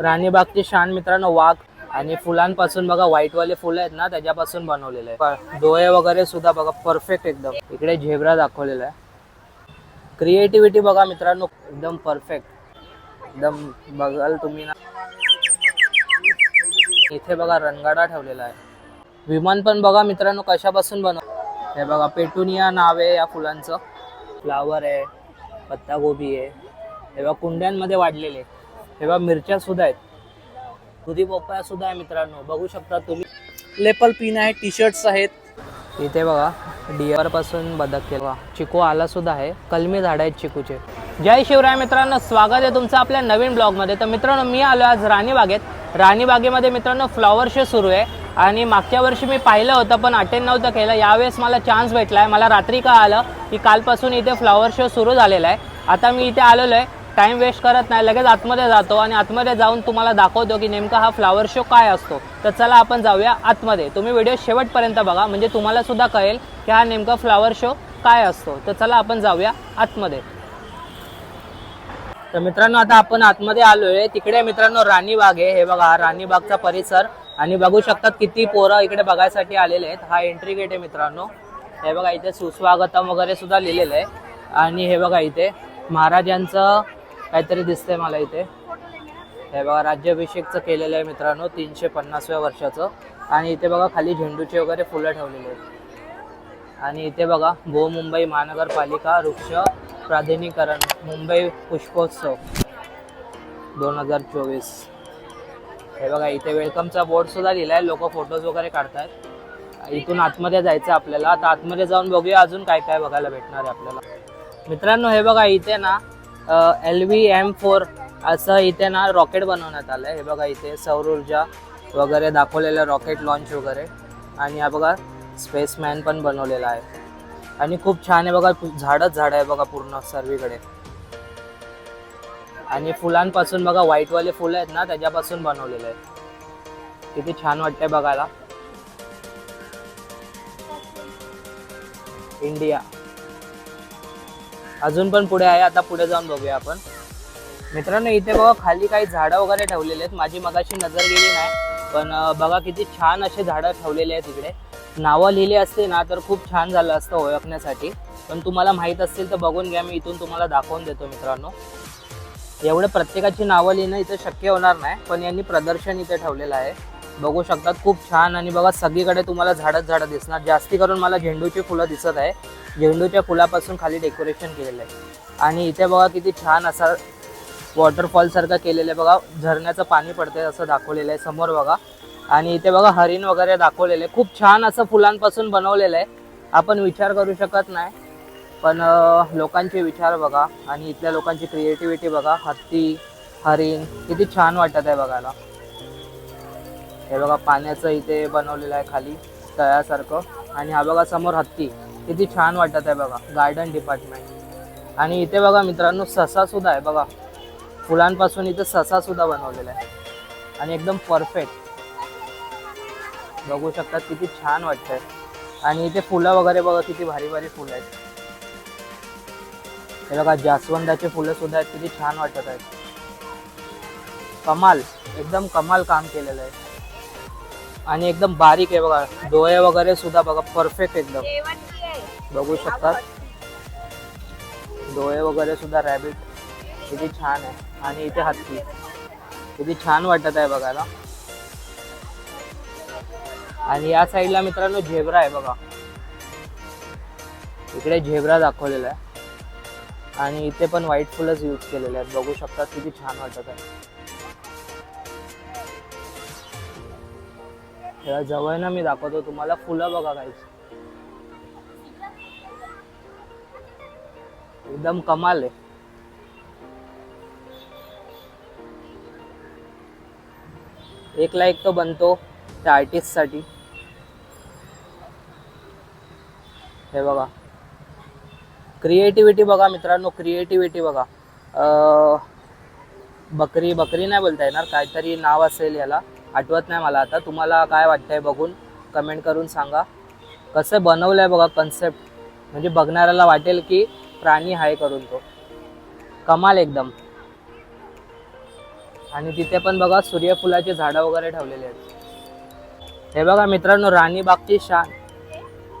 राणीबागची शान मित्रांनो वाघ आणि फुलांपासून बघा व्हाईट वाले फुलं आहेत ना त्याच्यापासून बनवलेलं आहे. डोळे वगैरे सुद्धा बघा परफेक्ट एकदम. इकडे झेब्रा दाखवलेला आहे. क्रिएटिव्हिटी बघा मित्रांनो एकदम परफेक्ट एकदम बघाल तुम्ही ना. इथे बघा रणगाडा ठेवलेला आहे. विमान पण बघा मित्रांनो कशापासून बनव हे बघा पेटुनिया नाव आहे या फुलांचं. फ्लावर आहे पत्तागोबी आहे. हे बघा कुंड्यांमध्ये वाढलेले हे बघा मिरच्या सुद्धा आहेत. दुधी पोपळा सुद्धा आहे मित्रांनो. बघू शकता तुम्ही. लेपल पिन आहे टी शर्ट्स आहेत. इथे बघा डिअरपासून बदक केला. चिकू आला सुद्धा आहे. कलमी झाड आहेत चिकूचे. जय शिवराय मित्रांनो स्वागत आहे तुमचं आपल्या नवीन ब्लॉगमध्ये. तर मित्रांनो मी आलो आज राणीबागेत राणीबागेमध्ये मित्रांनो फ्लॉवर शो सुरू आहे. आणि मागच्या वर्षी मी पाहिलं होतं पण अटेंड नव्हतं केलं. यावेळेस मला चान्स भेटला आहे मला रात्री का आलं की कालपासून इथे फ्लॉवर शो सुरू झालेला आहे. आता मी इथे आलेलो आहे. टाइम वेस्ट करत नाही लगेच आतमध्ये जातो आणि आतमध्ये जाऊन तुम्हाला दाखवतो की नेमका हा फ्लावर शो काय असतो. तर चला आपण जाऊया आतमध्ये. तुम्ही व्हिडिओ शेवटपर्यंत बघा म्हणजे तुम्हाला सुद्धा कळेल की हा नेमका फ्लॉवर शो काय असतो. तर चला आपण जाऊया आतमध्ये. तर मित्रांनो आता आपण आतमध्ये आलोय. तिकडे मित्रांनो राणीबाग आहे. हे बघा राणीबागचा परिसर. आणि बघू शकतात किती पोरं इकडे बघायसाठी आलेले आहेत. हा एंट्री गेट आहे मित्रांनो. हे बघा इथे सुस्वागतम वगैरे सुद्धा लिहिलेलं आहे. आणि हे बघा इथे महाराजांचं काहीतरी दिसतंय मला इथे. हे बघा राज्याभिषेकचं केलेलं आहे मित्रांनो तीनशे पन्नासव्या वर्षाचं. आणि इथे बघा खाली झेंडूचे वगैरे फुलं ठेवलेले आहेत. आणि इथे बघा गो मुंबई महानगरपालिका वृक्ष प्राधिकरण मुंबई पुष्पोत्सव दोन हजार चोवीस. हे बघा इथे वेलकमचा बोर्ड सुद्धा लिहिलाय लोक फोटोज वगैरे काढतायत. इथून आतमध्ये जायचं आपल्याला. आता आतमध्ये जाऊन बघूया अजून काय काय बघायला भेटणार आहे आपल्याला. मित्रांनो हे बघा इथे ना एल व्ही एम फोर असं इथे ना रॉकेट बनवण्यात आलं आहे हे बघा इथे सौर ऊर्जा वगैरे दाखवलेलं रॉकेट लॉन्च वगैरे. आणि हा बघा स्पेसमॅन पण बनवलेला आहे. आणि खूप छान आहे बघा झाडच झाड आहे बघा पूर्ण सर्वीकडे. आणि फुलांपासून बघा व्हाईट वाले फुलं आहेत ना त्याच्यापासून बनवलेलं आहे. किती छान वाटतंय बघायला. इंडिया अजून पण पुढे आहे आता पुढे जाऊन बघूया आपण. मित्रांनो इथे बघा खाली काही झाडं वगैरे ठेवलेली आहेत. माझी मगाशी नजर गेली नाही पण बघा किती छान असे झाडं ठेवलेले आहेत इकडे. नावं लिहिली असते ना तर खूप छान झालं असतं ओळखण्यासाठी. पण तुम्हाला माहीत असतील तर बघून घ्या मी इथून तुम्हाला दाखवून देतो मित्रांनो. एवढं प्रत्येकाची नावं लिहिणं इथं शक्य होणार नाही पण यांनी प्रदर्शन इथे ठेवलेलं आहे. बघू शकतात. खूप छान. आणि बघा सगळीकडे तुम्हाला झाडच झाडं दिसणार. जास्ती करून मला झेंडूची फुलं दिसत आहे. झेंडूच्या फुलापासून खाली डेकोरेशन केलेलं आहे. आणि इथे बघा किती छान असा वॉटरफॉल सारखं केलेलं आहे. बघा झरण्याचं पाणी पडतंय असं दाखवलेलं आहे समोर बघा. आणि इथे बघा हरिण वगैरे दाखवलेलं. आहे खूप छान असं फुलांपासून बनवलेलं आहे. आपण विचार करू शकत नाही. पण लोकांचे विचार बघा. आणि इथल्या लोकांची क्रिएटिव्हिटी बघा. हत्ती हरिण किती छान वाटत आहे बघायला. हे बघा पाण्याचं इथे बनवलेलं आहे खाली तळ्यासारखं. आणि हा बघा समोर हत्ती. किती छान वाटत आहे बघा गार्डन डिपार्टमेंट आणि इथे बघा मित्रांनो ससा सुद्धा आहे बघा. फुलांपासून इथे ससा सुद्धा बनवलेला आहे. आणि एकदम परफेक्ट बघू शकतात किती छान वाटतंय. आणि इथे फुलं वगैरे बघा किती भारी भारी फुलं आहेत. हे बघा जास्वंदाचे फुलं सुद्धा आहेत किती छान वाटत आहेत. कमाल एकदम कमाल काम केलेलं आहे. आणि एकदम बारीक आहे बघा. डोळे वगैरे सुद्धा बघा परफेक्ट एकदम. बघू शकतात. डोळे वगैरे सुद्धा रॅबिट किती छान आहे. आणि इथे हत्ती. किती छान वाटत आहे बघायला. आणि या साईडला मित्रांनो झेब्रा आहे बघा. इकडे झेब्रा दाखवलेला आहे. आणि इथे पण व्हाईट फुलंच यूज केलेले आहेत. बघू शकतात किती छान वाटत आहे. या जवळ ना मी दाखवतो तुम्हाला. फुलं बघा काहीच एकदम कमाल आहे. एक लाईक तो बनतो त्या आर्टिस्टसाठी हे बघा. क्रिएटिव्हिटी बघा मित्रांनो क्रिएटिव्हिटी बघा. बकरी बकरी नाही बोलता येणार काहीतरी नाव असेल याला. आठवत नाही मला आता. तुम्हाला काय वाटतंय बघून कमेंट करून सांगा. कसं बनवलं आहे बघा कन्सेप्ट म्हणजे बघणाऱ्याला वाटेल की प्राणी आहे करून तो. कमाल एकदम. आणि तिथे पण बघा सूर्यफुलाचे झाडं वगैरे ठेवलेली आहेत. हे बघा मित्रांनो राणीबागची शान.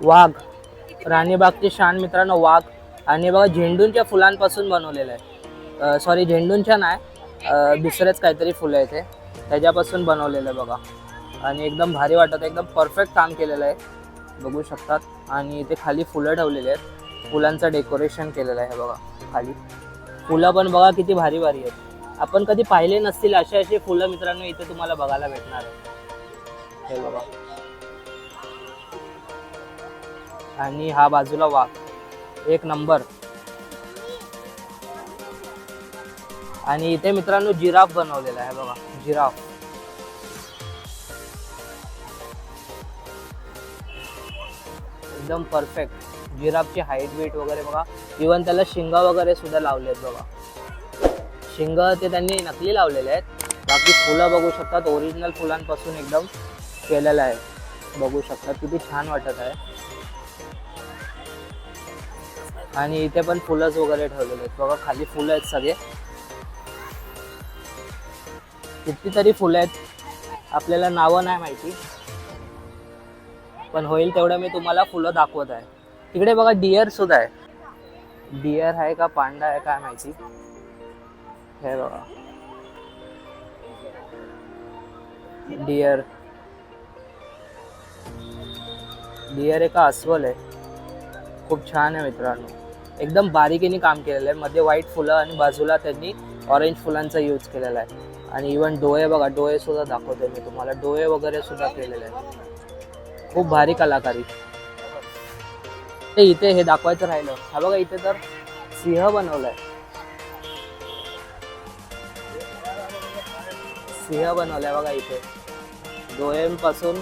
वाघ. राणीबागची शान मित्रांनो वाघ. आणि बघा झेंडूंच्या फुलांपासून बनवलेलं आहे. सॉरी झेंडूंच्या नाही दुसरेच काहीतरी फुलं आहे ते त्याच्यापासून बनवलेलं आहे बघा. आणि एकदम भारी वाटत आहे. एकदम परफेक्ट काम केलेलं आहे. बघू शकतात. आणि इथे खाली फुलं ठेवलेली आहेत. फुलांचं डेकोरेशन केलेलं आहे बघा. खाली. फुलं पण बघा किती भारी भारी आहेत. आपण कधी पाहिले नसतील असे असे फुलं मित्रांनो इथे तुम्हाला बघायला भेटणार आहे हे बघा. आणि हा बाजूला वाघ. एक नंबर. आणि इथे मित्रांनो जिराफ बनवलेला आहे बघा जिराफ. एकदम परफेक्ट जिराफची हाईट वेट वगैरे बघा. इवन त्याला शिंग वगैरे सुद्धा लावले आहेत बघा. शिंग ते त्यांनी नकली लावलेले आहेत. बाकी फुलं बघू शकतात. ओरिजिनल फुलांपासून एकदम केलेलं आहे. बघू शकतात. किती छान वाटत आहे. आणि इथे पण फुलंच वगैरे ठेवलेले आहेत. बघा खाली फुलं आहेत सगळे. कितीतरी फुलं आहेत. आपल्याला नावं नाही माहिती. पण होईल तेवढं मी तुम्हाला फुलं दाखवत आहे. तिकडे बघा डिअर सुद्धा आहे. डिअर आहे का पांडा आहे काय माहिती. हे बघा. डिअर डिअर एका अस्वल आहे. खूप छान आहे मित्रांनो. एकदम बारीकीने काम केलेलं आहे. मध्ये व्हाईट फुलं आणि बाजूला त्यांनी ऑरेंज फुलांचा यूज केलेला आहे. आणि इवन डोळे बघा डोळे सुद्धा दाखवते मी तुम्हाला. डोळे वगैरे सुद्धा केलेले आहेत. खूप भारी कलाकारी. ते इथे हे दाखवायचं राहिलं. हा बघा इथे तर सिंह बनवलाय. सिंह बनवलाय बघा इथे. डोळ्यांपासून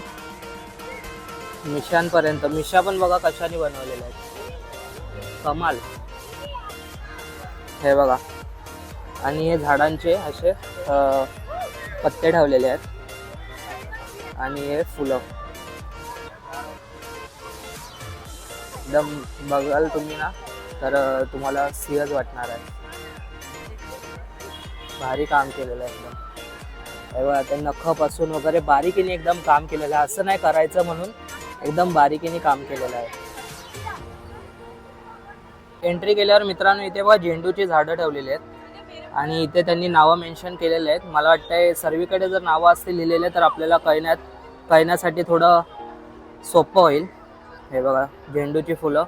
मिशांपर्यंत. मिशा पण बघा कशाने बनवलेल्या आहेत. कमाल. हे बघा. आणि हे झाडांचे असे पत्ते ठेवलेले आहेत. आणि हे फुलं. एकदम बघाल तुम्ही ना तर तुम्हाला सिंहच वाटणार आहे. भारी काम केलेलं आहे एकदम. एवढा बघा नखापासून वगैरे बारीकीने एकदम काम केलेलं आहे. असं नाही करायचं म्हणून एकदम बारीकीने काम केलेलं आहे. एंट्री केल्यावर मित्रांनो इथे बघा झेंडूची झाडं ठेवलेली आहेत. आणि इथे त्यांनी नावं मेन्शन केलेले आहेत. मला वाटतंय सर्वीकडे जर नावं असतील लिहिलेले तर आपल्याला कळण्यात कळण्यासाठी थोडं सोपं होईल. हे बघा झेंडूची फुलं.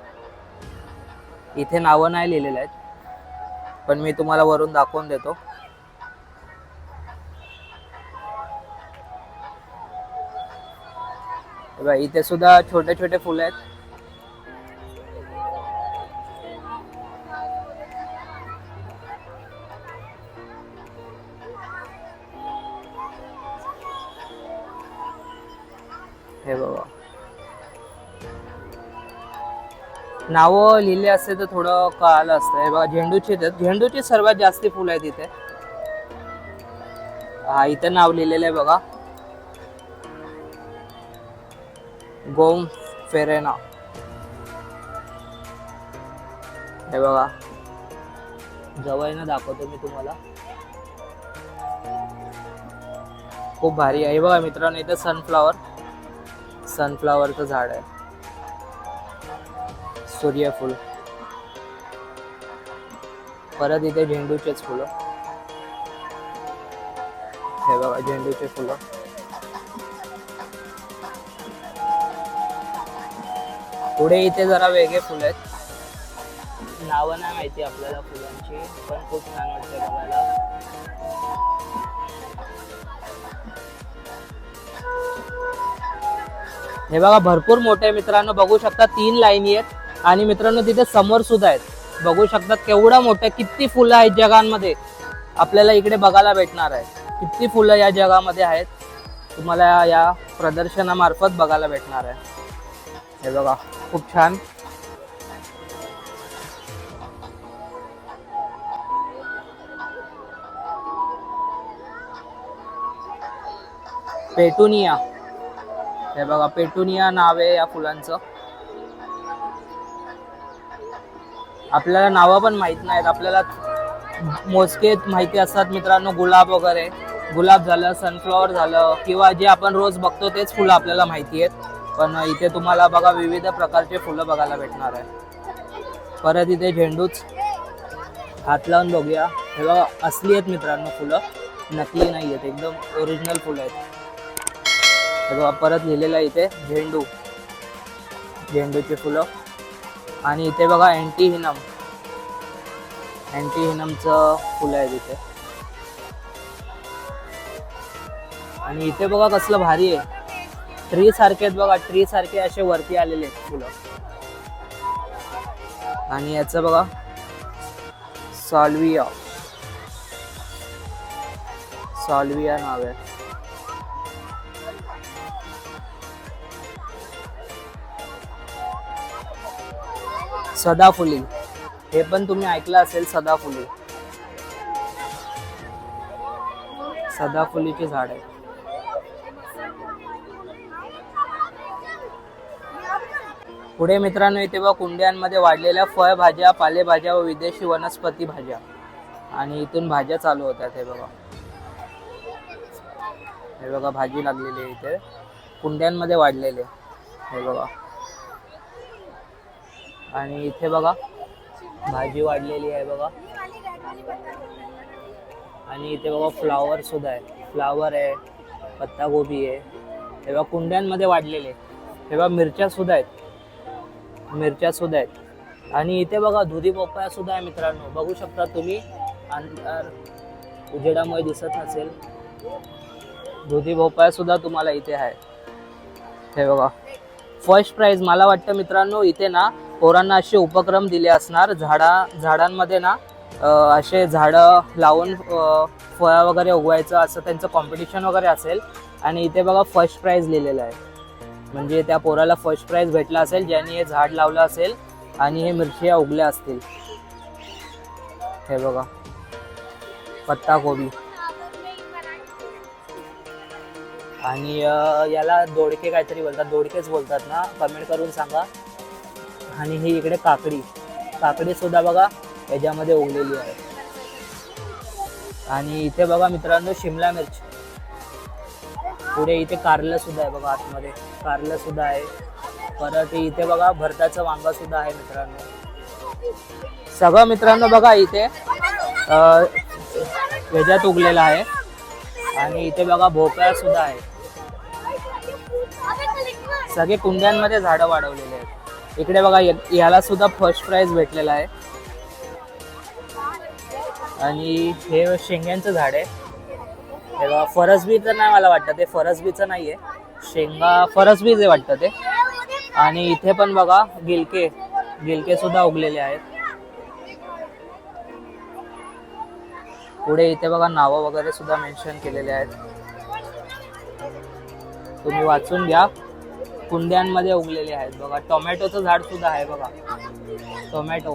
इथे नावं नाही लिहिलेले आहेत पण मी तुम्हाला वरून दाखवून देतो. इथे सुद्धा छोटे छोटे फुलं आहेत. नावं लिहिले असते तर थोडं कळालं असतं. हे बघा झेंडूचे तर झेंडूचे सर्वात जास्ती फुलं आहेत इथे. हा इथे नाव लिहिलेलं आहे बघा. गोम फेरेना. हे बघा. जवळनं दाखवतो मी तुम्हाला. खूप भारी आहे. बघा मित्रांनो इथं सनफ्लावर सनफ्लावरचं झाड आहे. सूर्यफूल परत इथे झेंडूचेच फुलं. हे बघा झेंडूचे फुलं. पुढे इथे जरा वेगळे फुलं आहेत. नावं नाही माहिती आपल्याला फुलांची पण खूप छान वाटते बघायला. हे बघा भरपूर मोठे मित्रांनो बघू शकता तीन लाईनी आहेत. आणि मित्रांनो तिथे समोर सुद्धा आहेत. बघू शकतात केवढा मोठा किती फुलं आहेत जगांमध्ये. आपल्याला इकडे बघायला भेटणार आहे. किती फुलं या जगामध्ये आहेत. तुम्हाला या प्रदर्शनामार्फत बघायला भेटणार आहे. हे बघा खूप छान. पेटुनिया. हे बघा पेटुनिया नाव आहे या फुलांचं. आपल्याला नावं पण माहीत नाहीत. आपल्याला मोजके माहिती असतात मित्रांनो गुलाब वगैरे. गुलाब झालं सनफ्लॉवर झालं किंवा जे आपण रोज बघतो तेच फुलं आपल्याला माहिती आहेत. पण इथे तुम्हाला बघा विविध प्रकारचे फुलं बघायला भेटणार आहे. परत इथे झेंडूच हात लावून बघूया. हे बघा असली आहेत मित्रांनो फुलं. नकली नाही आहेत एकदम ओरिजिनल फुलं आहेत. हे बघा परत लिहिलेलं आहे इथे झेंडू. झेंडूची फुलं. आणि इथे बघा अँटी हिनम अँटी हिनमचं फुलं आहे तिथे. आणि इथे बघा कसलं भारी आहे. ट्री सारखे आहेत बघा ट्री सारखे असे वरती आलेले आहेत फुलं. आणि याचं बघा सॉल्विया. सॉल्विया नाव आहे. सदाफुली हे पण तुम्ही ऐकलं असेल सदाफुली सदाफुलीचे झाड आहे पुढे मित्रांनो इथे बघा कुंड्यांमध्ये वाढलेल्या फळभाज्या पालेभाज्या व विदेशी वनस्पती भाज्या. आणि इथून भाज्या चालू होतात हे बघा. हे बघा भाजी लागलेली आहे इथे. कुंड्यांमध्ये वाढलेले. हे बघा. आणि इथे बघा भाजी वाढलेली आहे बघा. आणि इथे बघा फ्लावर सुद्धा आहे. फ्लावर आहे पत्तागोबी आहे. हे बघा कुंड्यांमध्ये वाढलेले हे बघा मिरच्या सुद्धा आहेत. मिरच्या सुद्धा आहेत. आणि इथे बघा दुधी भोपळा सुद्धा आहे मित्रांनो. बघू शकता तुम्ही अंधार उजेडामुळे दिसत नसेल. दुधी भोपळा सुद्धा तुम्हाला इथे आहे. हे बघा. फर्स्ट प्राइज मला वाटतं मित्रांनो इथे ना पोरांना असे उपक्रम दिले असणार. झाडा झाडांमध्ये ना असे झाडं लावून फळं वगैरे उगवायचं असं त्यांचं कॉम्पिटिशन वगैरे असेल. आणि इथे बघा फर्स्ट प्राईज लिहिलेलं आहे. म्हणजे त्या पोराला फर्स्ट प्राईज भेटला असेल ज्यांनी हे झाड लावलं असेल आणि हे मिरच्या उगल्या असतील. हे बघा. पत्ताकोबी आणि याला दोडके काहीतरी बोलतात. दोडकेच बोलतात ना? कमेंट करून सांगा. आणि ही इकडे काकडी. काकडी सुद्धा बघा याच्यामध्ये उगलेली आहे. आणि इथे बघा मित्रांनो शिमला मिरची. पुढे इथे कारलं सुद्धा आहे बघा आतमध्ये. कारलं सुद्धा आहे. परत इथे बघा भरताचं वांगा सुद्धा आहे मित्रांनो. सगळं मित्रांनो बघा इथे अं, ह्याच्यात उगलेलं आहे. आणि इथे बघा भोपळा सुद्धा आहे. सगळे कुंड्यांमध्ये झाडं वाढवलेले आहेत. इकडे बघा याला सुद्धा फर्स्ट प्राइज भेटलेला आहे. आणि हे शेंग्यांचं झाड आहे. हे बघा फरसबीचं नाही मला वाटतं ते फरसबीचं नाही आहे शेंगा फरसबीच आहे वाटतं ते. आणि इथे पण बघा गिलके. गिलके सुद्धा उगलेले आहेत. पुढे इथे बघा नावं वगैरे सुद्धा मेन्शन केलेले आहेत. तुम्ही वाचून घ्या. कुंड्यांमध्ये उगलेले आहेत बघा. टोमॅटोचं झाड सुद्धा आहे बघा. टोमॅटो.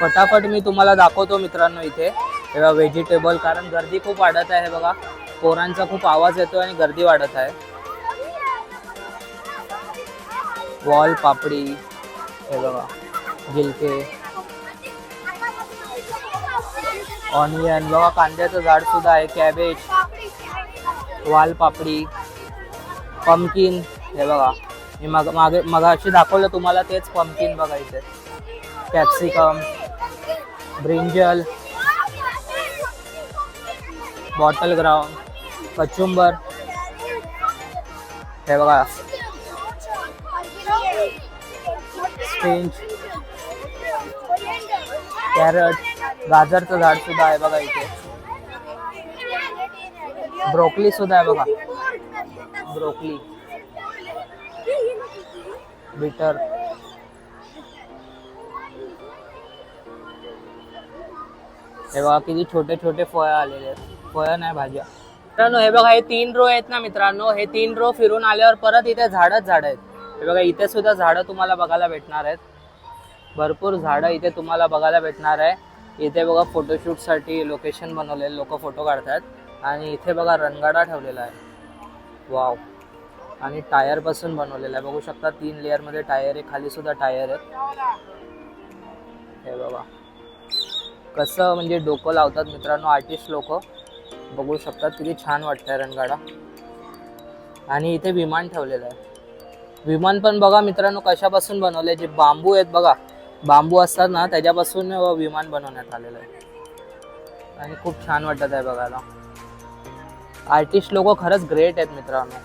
फटाफट मी तुम्हाला दाखवतो मित्रांनो इथे. तेव्हा व्हेजिटेबल कारण गर्दी खूप वाढत आहे बघा. पोरांचा खूप आवाज येतो आणि गर्दी वाढत आहे. वॉल पापडी हे बघा गिलके. ऑनियन बघा कांद्याचं झाड सुद्धा आहे कॅबेज वालपापडी पंपकिन हे बघा. मी मग मागे मगाशी दाखवलं तुम्हाला तेच पंपकिन बघा इथे. कॅप्सिकम ब्रिंजल बॉटल ग्राउंड कचुंबर हे बघा. स्पिंच कॅरट गाजरचं झाड सुद्धा आहे बघा इथे. ब्रोकली सुद्धा आहे बघा. ब्रोकली. बिटर. हे बघा किती छोटे छोटे फळ आलेले आहेत. फळ नाही भाज्या. मित्रांनो हे बघा हे तीन रो आहेत ना मित्रांनो. हे तीन रो फिरून आल्यावर परत इथे झाडच झाड आहेत. हे बघा इथे सुद्धा झाडं तुम्हाला बघायला भेटणार आहेत. भरपूर झाडं इथे तुम्हाला बघायला भेटणार आहे. इथे बघा फोटोशूटसाठी लोकेशन बनवलेलं लोक फोटो काढतात. आणि इथे बघा रणगाडा ठेवलेला आहे. वाव आणि टायरपासून बनवलेला आहे. बघू शकता तीन लेअरमध्ये टायर आहे. खाली सुद्धा टायर आहे हे बघा. कसं म्हणजे डोकं लावतात मित्रांनो आर्टिस्ट लोक. बघू शकतात किती छान वाटतंय रणगाडा आणि इथे विमान ठेवलेलं आहे. विमान पण बघा मित्रांनो कशापासून बनवले जे बांबू आहेत बघा. बांबू असतात ना त्याच्यापासून विमान बनवण्यात आलेलं आहे. आणि खूप छान वाटत आहे बघायला. आर्टिस्ट लोक खरंच ग्रेट आहेत मित्रांनो.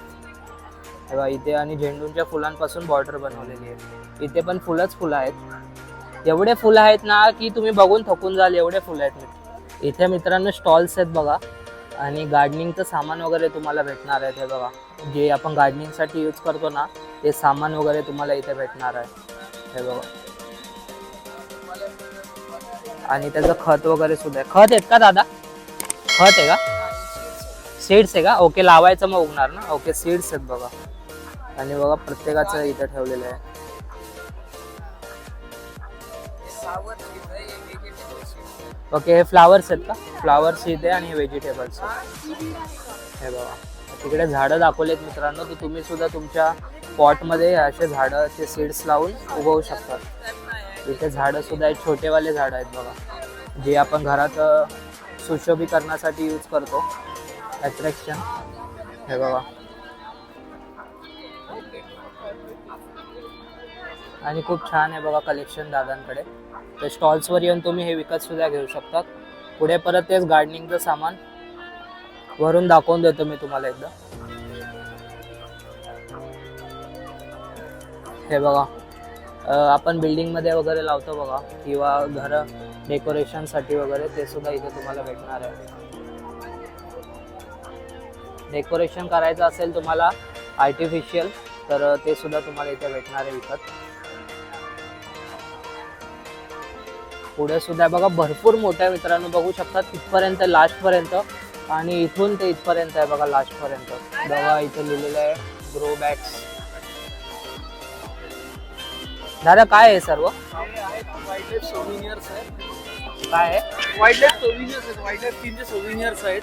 हे इथे आणि झेंडूच्या फुलांपासून बॉर्डर बनवलेली आहे. इथे पण फुलंच फुलं आहेत. एवढे फुलं आहेत ना की तुम्ही बघून थकून जाल एवढे फुलं आहेत मित्र इथे मित्रांनो स्टॉल्स आहेत बघा. आणि गार्डनिंगचं सामान वगैरे तुम्हाला भेटणार आहे हे बघा. जे आपण गार्डनिंगसाठी यूज करतो ना ते सामान वगैरे तुम्हाला इथे भेटणार आहे. हे बघा. आणि त्याचं खत वगैरे सुद्धा आहे. खत आहेत का दादा? खत आहे का? सीड्स आहे का? ओके लावायचं मग उगणार ना? ओके सीड्स आहेत बघा. आणि बघा प्रत्येकाचं इथं ठेवलेलं आहे. ओके हे फ्लावर्स आहेत का? फ्लावर्स इथे आणि व्हेजिटेबल्स हे बघा. तिकडे झाडं दाखवलेत मित्रांनो की तुम्ही सुद्धा तुमच्या पॉटमध्ये असे झाडं सीड्स लावून उगवू शकतात इथे झाडं सुद्धा आहेत छोटेवाले झाडं आहेत बघा. जे आपण घरात सुशोभीकरणासाठी यूज करतो. अट्रॅक्शन हे बघा. आणि खूप छान आहे बघा कलेक्शन दादांकडे. तर स्टॉल्सवर येऊन तुम्ही हे विकत सुद्धा घेऊ शकतात. पुढे परत तेच गार्डनिंगचं सामान वरून दाखवून देतो मी तुम्हाला एकदा. हे बघा. आपण बिल्डिंगमध्ये वगैरे लावतो बघा. किंवा घर डेकोरेशनसाठी वगैरे ते सुद्धा इथे तुम्हाला भेटणार आहे. डेकोरेशन करायचं असेल तुम्हाला आर्टिफिशियल तर ते सुद्धा तुम्हाला इथे भेटणार आहे विकत. पुढे सुद्धा बघा भरपूर मोठ्या मित्रांनो बघू शकतात तिथपर्यंत लास्ट पर्यंत आणि इथून ते इथपर्यंत आहे बघा लास्ट पर्यंत बघा इथे लिहिलेलं आहे ग्रो बॅग्स दादा काय आहे सर्व? सोविनियर्स आहेत काय आहे? वाईल्डलाईफ सोविनियर्स आहेत वाईल्डलाईफ सोविनियर्स आहेत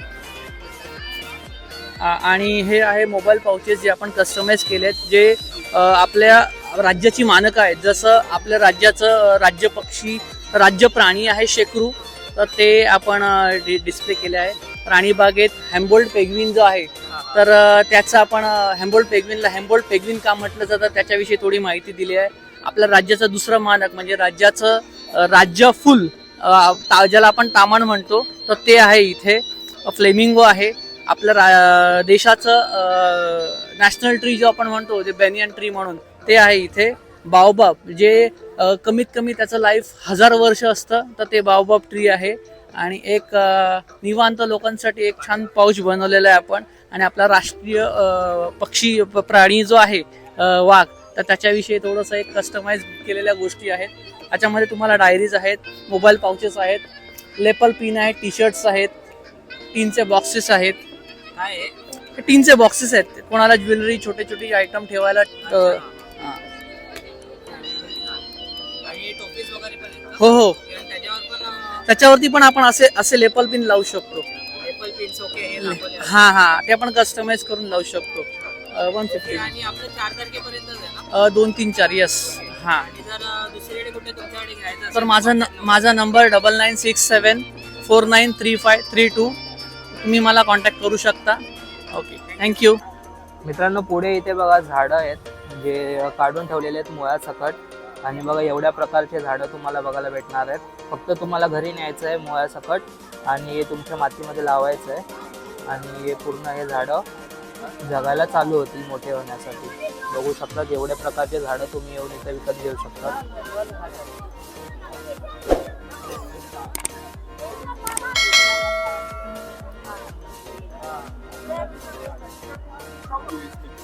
आणि हे आहे मोबाईल पाउचेस जे आपण कस्टमाइज केलेत जे आपल्या राज्याची मानकं आहेत. जसं आपल्या राज्याचं राज्य पक्षी राज्य प्राणी आहे शेकरू तर ते आपण डि डिस्प्ले केले आहे. प्राणीबागेत हॅम्बोल्ड पेग्विन जो आहे तर त्याचं आपण हॅम्बोल्ड पेग्विनला हॅम्बोल्ड पेग्विन का म्हटलं जातं त्याच्याविषयी थोडी माहिती दिली आहे. आपल्या राज्याचं दुसरं मानक म्हणजे राज्याचं राज्य फुल ता- ज्याला आपण तामण म्हणतो तर ते आहे इथे. फ्लेमिंगो आहे. आपल्या रा देशाचं नॅशनल ट्री जो आपण म्हणतो जे बेनियन ट्री म्हणून ते आहे इथे. बाओबाब जे कमीत कमी त्याचं लाईफ हजार वर्ष असतं तर ते बाओबाब ट्री आहे. आणि एक निवांत लोकांसाठी एक छान पाऊच बनवलेला आहे आपण. आणि आपला राष्ट्रीय पक्षी प्राणी जो आहे वाघ तर त्याच्याविषयी थोडंसं एक कस्टमाइज केलेल्या गोष्टी आहेत. त्याच्यामध्ये तुम्हाला डायरीज आहेत मोबाईल पाउचेस आहेत लेपल पिन आहेत टी शर्ट्स आहेत टीनचे बॉक्सेस आहेत. काय टीनचे बॉक्सेस आहेत. कोणाला ज्वेलरी छोटे छोटे आयटम ठेवायला हा. हो त्याच्यावरती पण आपण असे असे लेपल पिन लावू शकतो. हा हा ते आपण कस्टमाइज करून लावू शकतो. वन फिफ्टी आणि आपलं चार तारखेपर्यंतच आहे ना? दोन तीन चार यस हा. आणि जर अं, दुसरीकडे कुठे तुमच्याकडे घ्यायचं तर असेल, माझा न- माझा number double nine six seven four nine three five three two तुम्ही मला कॉन्टॅक्ट करू शकता. ओके थँक्यू मित्रांनो पुढे इथे बघा झाडं आहेत जे काढून ठेवलेले आहेत मुळा सकट. आणि बघा एवढ्या प्रकारचे झाडं तुम्हाला बघायला भेटणार आहेत. फक्त तुम्हाला घरी न्यायचं आहे मुळा सकट. आणि हे तुमच्या मातीमध्ये लावायचं आहे. आणि हे पूर्ण हे झाडं जगायला चालू होतील मोठे होण्यासाठी. बघू शकता एवढ्या प्रकारचे झाडं तुम्ही येऊन इथे विकत घेऊ शकता.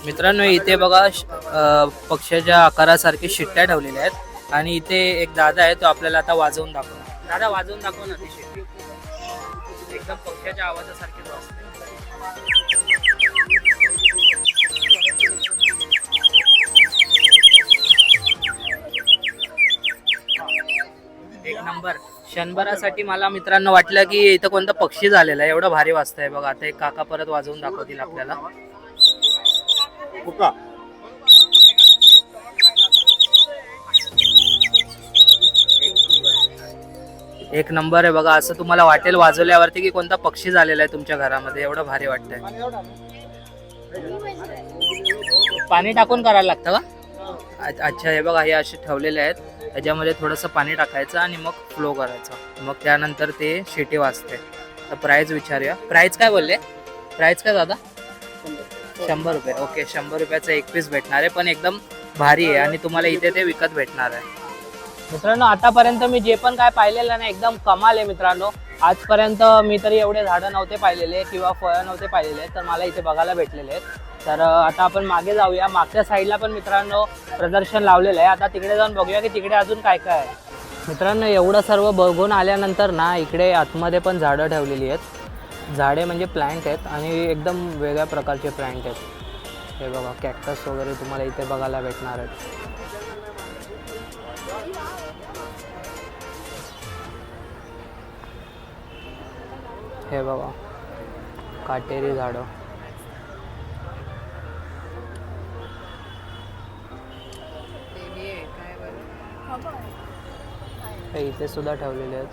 मित्रांनो इथे बघा पक्ष्याच्या आकारासारखे शिट्ट्या ठेवलेल्या आहेत. आणि इथे एक दादा आहे तो आपल्याला आता वाजवून दाखवणार. दादा वाजवून दाखव ना ती शिट्टी. एकदम पक्ष्याच्या आवाजासारखीच वाजते एक नंबर शनभरासाठी मला मित्रांनो वाटलं की इथं कोणता पक्षी झालेला आहे. एवढं भारी वाजतंय बघा. आता एक काका परत वाजवून दाखवतील आपल्याला. एक नंबर आहे बघा. असं तुम्हाला वाटेल वाजवल्यावरती की कोणता पक्षी झालेला आहे तुमच्या घरामध्ये. एवढं भारी वाटतंय. पाणी टाकून करायला लागतं का? अच्छा हे बघा हे असे ठेवलेले आहेत. त्याच्यामध्ये थोडंसं पाणी टाकायचं आणि मग फ्लो करायचं. मग त्यानंतर ते शिटी वाजते. तर प्राईज विचारूया. प्राईज काय बोलले? प्राईज काय दादा? शंभर रुपये. ओके शंभर रुपयाचं एक पीस भेटणार आहे पण एकदम भारी आहे आणि तुम्हाला इथे ते विकत भेटणार आहे. मित्रांनो आतापर्यंत मी जे पण काय पाहिलेलं ना एकदम कमाल आहे मित्रांनो. आजपर्यंत मी तरी एवढे झाडं नव्हते पाहिलेले किंवा फळं नव्हते पाहिलेले तर मला इथे बघायला भेटलेले आहेत. तर आता आपण मागे जाऊया. मागच्या साईडला पण मित्रांनो प्रदर्शन लावलेलं आहे. आता तिकडे जाऊन बघूया की तिकडे अजून काय काय आहे. मित्रांनो एवढं सर्व बघून आल्यानंतर ना इकडे आतमध्ये पण झाडं ठेवलेली आहेत. झाडे म्हणजे प्लँट आहेत आणि एकदम वेगळ्या प्रकारचे प्लँट आहेत. हे बघा कॅक्टस वगैरे तुम्हाला इथे बघायला भेटणार आहेत. हे बघा काटेरी झाडं. हे इथे सुद्धा ठेवलेले आहेत.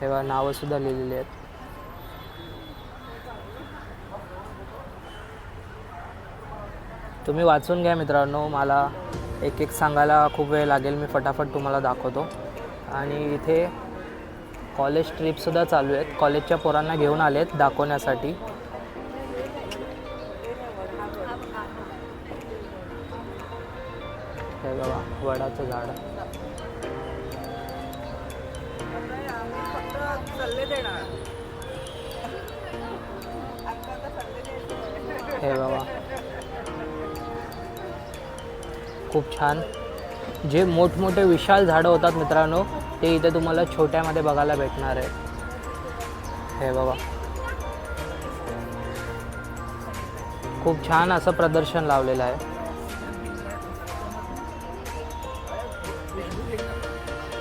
तेव्हा नावं सुद्धा लिहिलेली आहेत. तुम्ही वाचून घ्या मित्रांनो मला एक एक सांगायला खूप वेळ लागेल मी फटाफट तुम्हाला दाखवतो. आणि इथे कॉलेज ट्रिपसुद्धा चालू आहेत. कॉलेजच्या पोरांना घेऊन आले आहेत दाखवण्यासाठी. वडाचं झाड. हे बाबा. खूप छान. जे मोठमोठे विशाल झाडं होतात मित्रांनो ते इथे तुम्हाला छोट्यामध्ये बघायला भेटणार आहे. हे बाबा. खूप छान असं प्रदर्शन लावलेलं आहे.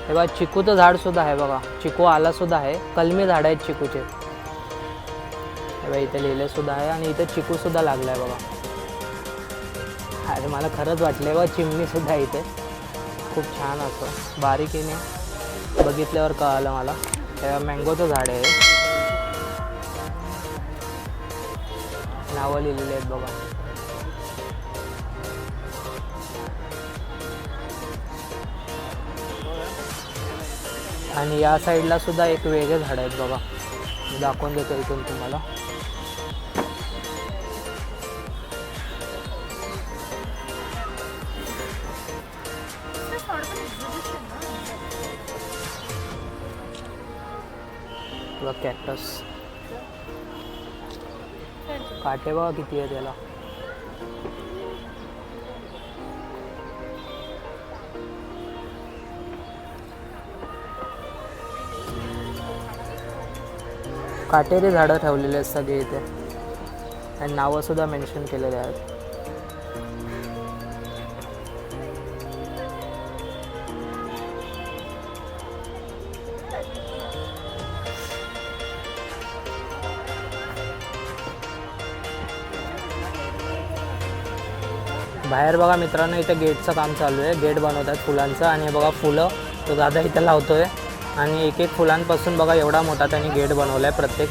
हे बघा चिकूचं झाड सुद्धा आहे बघा. चिकू आलासुद्धा आहे. कलमी झाड आहेत चिकूचे. हे बघा इथे लिहिलंसुद्धा आहे आणि इथे चिकूसुद्धा लागलाय बघा. अरे मला खरंच वाटलं बघा चिमणीसुद्धा आहे इथे. खूप छान असं. बारीकीने बघितल्यावर कळालं मला. हे मँगोचं झाड आहे नावं लिहिलेली आहेत बघा. आणि या साईडला सुद्धा एक वेगळे झाड आहेत बघा मी दाखवून देतो इथून तुम्हाला. कॅक्टस काटे बघा किती आहे त्याला काटेरी झाडं ठेवलेले आहेत सगळे इथे. आणि नावं सुद्धा मेन्शन केलेले आहेत. बाहेर बघा मित्रांनो इथं गेटचं काम चालू आहे. गेट बनवतात फुलांचं. आणि बघा फुलं. तो दादा इथं लावतोय. आणि एक एक फुलांपासून बघा एवढा मोठा त्यांनी गेट बनवला आहे प्रत्येक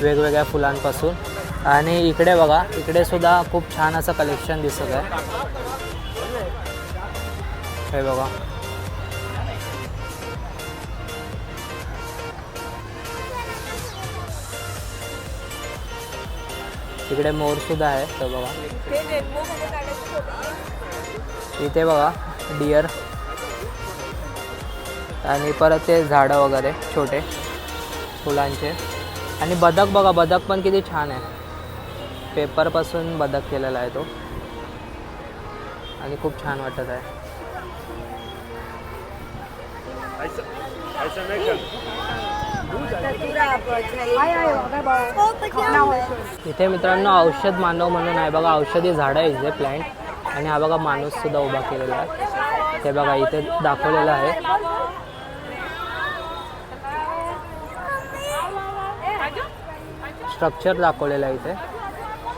वेगवेगळ्या फुलांपासून. आणि इकडे बघा इकडे सुद्धा खूप छान असं कलेक्शन दिसत आहे. हे बघा. तिकडे मोर सुद्धा आहे तर बघा. इथे बघा डिअर आणि परत ते झाडं वगैरे छोटे फुलांचे. आणि बदक बघा बदक पण किती छान आहे. पेपरपासून बदक केलेला आहे तो. आणि खूप छान वाटत आहे. इथे मित्रांनो औषध मानव म्हणून आहे. बघा औषधी झाडं आहे इथे प्लॅन्ट आणि हा बघा माणूस सुद्धा उभा केलेला आहे. ते बघा इथे दाखवलेलं आहे. स्ट्रक्चर दाखवलेलं आहे इथे.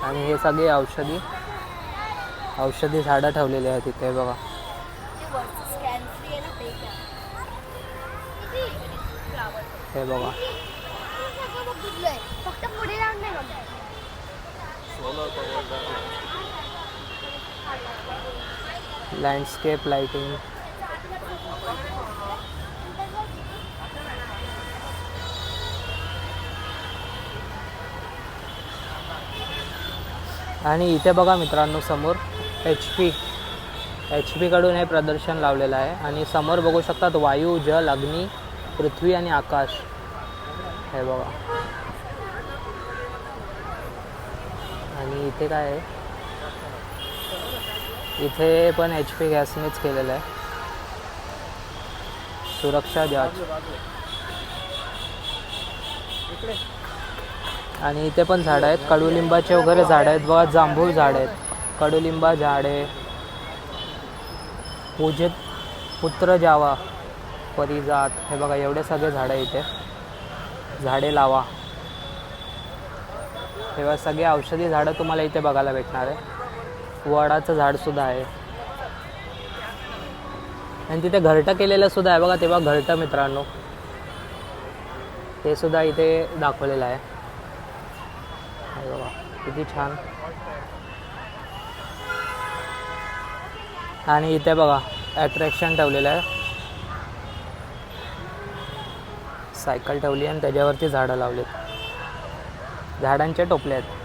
आणि हे सगळे औषधी औषधी झाडं ठेवलेली आहेत इथे बघा. हे बघा. लँडस्केप लाइटिंग आणि इथे बघा मित्रांनो समोर एच पी एच पीकडून हे प्रदर्शन लावलेलं आहे. आणि समोर बघू शकतात वायू जल अग्नी पृथ्वी आणि आकाश. हे बघा. आणि इथे काय आहे? इथे पण एच पी गॅसनेच केलेलं आहे. सुरक्षा जाच आणि इथे पण झाडं आहेत. कडुलिंबाचे वगैरे झाडं आहेत. बघा जांभूळ झाड आहेत. कडुलिंबा झाडे पूजित पुत्र जावा परिजात. हे बघा एवढे सगळे झाडं आहे इथे. झाडे लावा. तेव्हा सगळे औषधी झाडं तुम्हाला इथे बघायला भेटणार आहे. वडाचं झाडसुद्धा आहे. आणि तिथे घरटं केलेलं सुद्धा आहे. बघा तेव्हा घरटं मित्रांनो. ते सुद्धा इथे दाखवलेलं आहे. हे किती छान आणि इथे बघा ॲट्रॅक्शन ठेवलेलं आहे. सायकल ठेवली आणि त्याच्यावरती झाडं लावलेत. झाडांचे टोपले आहेत.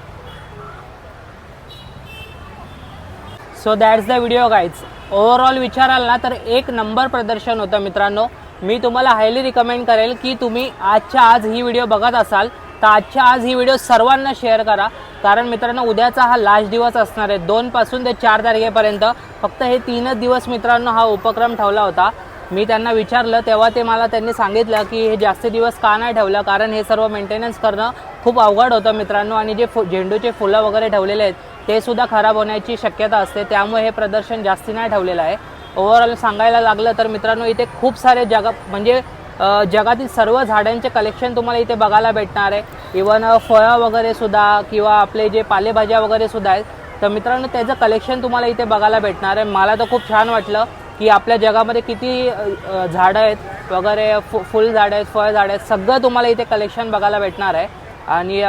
So that's the video guides overall विचाराल ना तर एक नंबर प्रदर्शन होतं मित्रांनो. मी तुम्हाला हायली रिकमेंड करेल की तुम्ही आजच्या आज ही व्हिडिओ बघत असाल. तर आजच्या आज ही व्हिडिओ सर्वांना शेअर करा. कारण मित्रांनो उद्याचा हा लास्ट दिवस असणार आहे. दोनपासून ते चार तारखेपर्यंत फक्त हे तीनच दिवस मित्रांनो हा उपक्रम ठेवला होता. मी त्यांना विचारलं तेव्हा ते मला त्यांनी सांगितलं की हे जास्त दिवस का नाही ठेवलं? कारण हे सर्व मेंटेनन्स करणं खूप अवघड होतं मित्रांनो. आणि जे फु झेंडूचे फुलं वगैरे ठेवलेले आहेत ते सुद्धा खराब होण्याची शक्यता असते. त्यामुळे हे प्रदर्शन जास्ती नाही ठेवलेलं आहे. ओव्हरऑल सांगायला लागलं तर मित्रांनो इथे खूप सारे जगा म्हणजे जगातील सर्व झाडांचे कलेक्शन तुम्हाला इथे बघायला भेटणार आहे. इवन फळं वगैरे सुद्धा किंवा आपले जे पालेभाज्या वगैरे सुद्धा आहेत तर मित्रांनो त्याचं कलेक्शन तुम्हाला इथे बघायला भेटणार आहे. मला तर खूप छान वाटलं की आपल्या जगामध्ये किती झाडं आहेत वगैरे फु फुल झाडं आहेत फळ झाडं आहेत सगळं तुम्हाला इथे कलेक्शन बघायला भेटणार आहे. आणि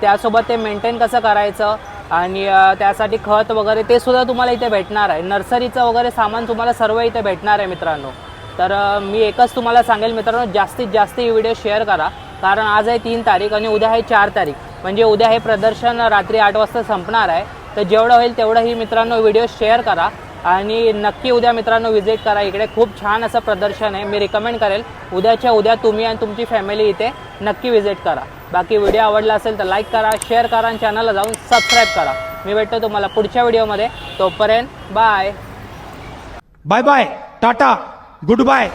त्यासोबत ते मेंटेन कसं करायचं आणि त्यासाठी खत वगैरे ते सुद्धा तुम्हाला इथे भेटणार आहे. नर्सरीचं वगैरे सामान तुम्हाला सर्व इथे भेटणार आहे मित्रांनो. तर मी एकच तुम्हाला सांगेल मित्रांनो जास्तीत जास्त ही व्हिडिओ शेअर करा. कारण आज आहे तीन तारीख आणि उद्या आहे चार तारीख. म्हणजे उद्या हे प्रदर्शन रात्री आठ वाजता संपणार आहे. तर जेवढं होईल तेवढंही मित्रांनो व्हिडिओ शेअर करा. आणि नक्की उद्या मित्रांनो व्हिजिट करा. इकडे खूप छान असं प्रदर्शन आहे. मी रिकमेंड करेल उद्याच्या उद्या तुम्ही आणि तुमची फॅमिली इथे नक्की व्हिजिट करा. बाकी व्हिडिओ आवडला असेल तर लाईक करा शेअर करा आणि चॅनलला जाऊन सबस्क्राईब करा. मी भेटतो तुम्हाला पुढच्या व्हिडिओमध्ये तोपर्यंत bye bye bye tata good bye